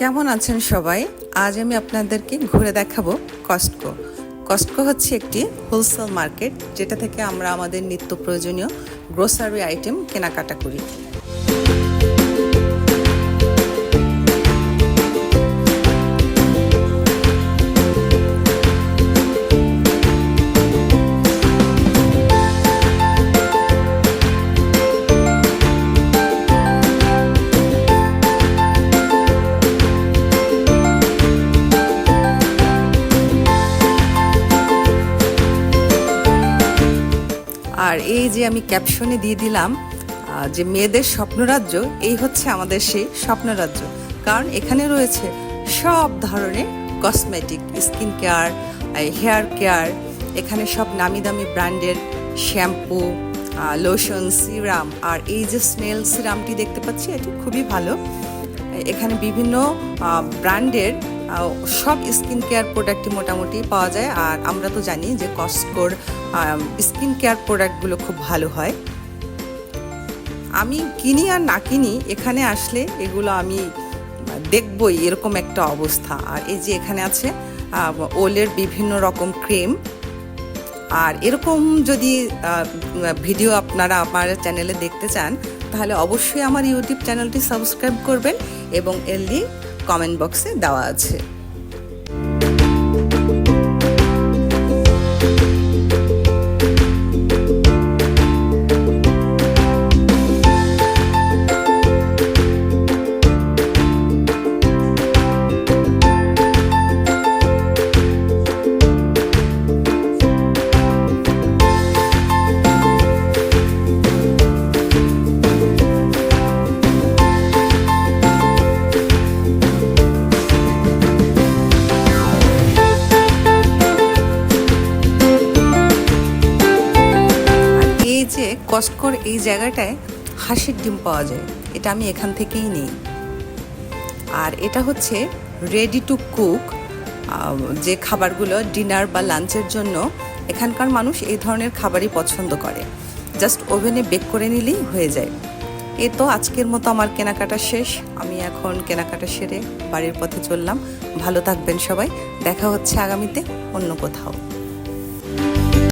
কেমন আছেন সবাই? আজ আমি আপনাদেরকে ঘুরে দেখাবো কস্টকো কস্টকো হচ্ছে একটি হোলসেল মার্কেট যেটা থেকে আমরা আমাদের নিত্য প্রয়োজনীয় গ্রোসারি আইটেম কেনাকাটা করি। আর এই যে আমি ক্যাপশনে দিয়ে দিলাম যে মেয়েদের স্বপ্নরাজ্য, এই হচ্ছে আমাদের সেই স্বপ্নরাজ্য। কারণ এখানে রয়েছে সব ধরনের cosmetic skin care hair care এখানে সব নামি দামি ব্র্যান্ডের শ্যাম্পু লোশন সিরাম আর এই যে স্নেল সিরামটি দেখতে পাচ্ছি, এটি খুবই ভালো। এখানে বিভিন্ন ব্র্যান্ডের সব স্কিন কেয়ার প্রোডাক্টই মোটামুটি পাওয়া যায়। আর আমরা তো জানি যে কস্টকোর স্কিন কেয়ার প্রোডাক্টগুলো খুব ভালো হয়। আমি কিনি আর না কিনি, এখানে আসলে এগুলো আমি দেখবই, এরকম একটা অবস্থা। আর এই যে এখানে আছে ওলের বিভিন্ন রকম ক্রিম আর এরকম যদি ভিডিও আপনারা আমার চ্যানেলে দেখতে চান, তাহলে অবশ্যই আমার ইউটিউব চ্যানেলটি সাবস্ক্রাইব করবেন এবং লিঙ্ক কমেন্ট বক্সে দেওয়া আছে। যে কস্টকোর এই জায়গাটায় হাঁসের ডিম পাওয়া যায়, এটা আমি এখান থেকেই নিই। আর এটা হচ্ছে রেডি টু কুক যে খাবারগুলো ডিনার বা লাঞ্চের জন্য এখানকার মানুষ এই ধরনের খাবারই পছন্দ করে। জাস্ট ওভেনে বেক করে নিলেই হয়ে যায়। এ তো আজকের মতো আমার কেনাকাটা শেষ। আমি এখন কেনাকাটা সেরে বাড়ির পথে চললাম। ভালো থাকবেন সবাই। দেখা হচ্ছে আগামীতে অন্য কোথাও।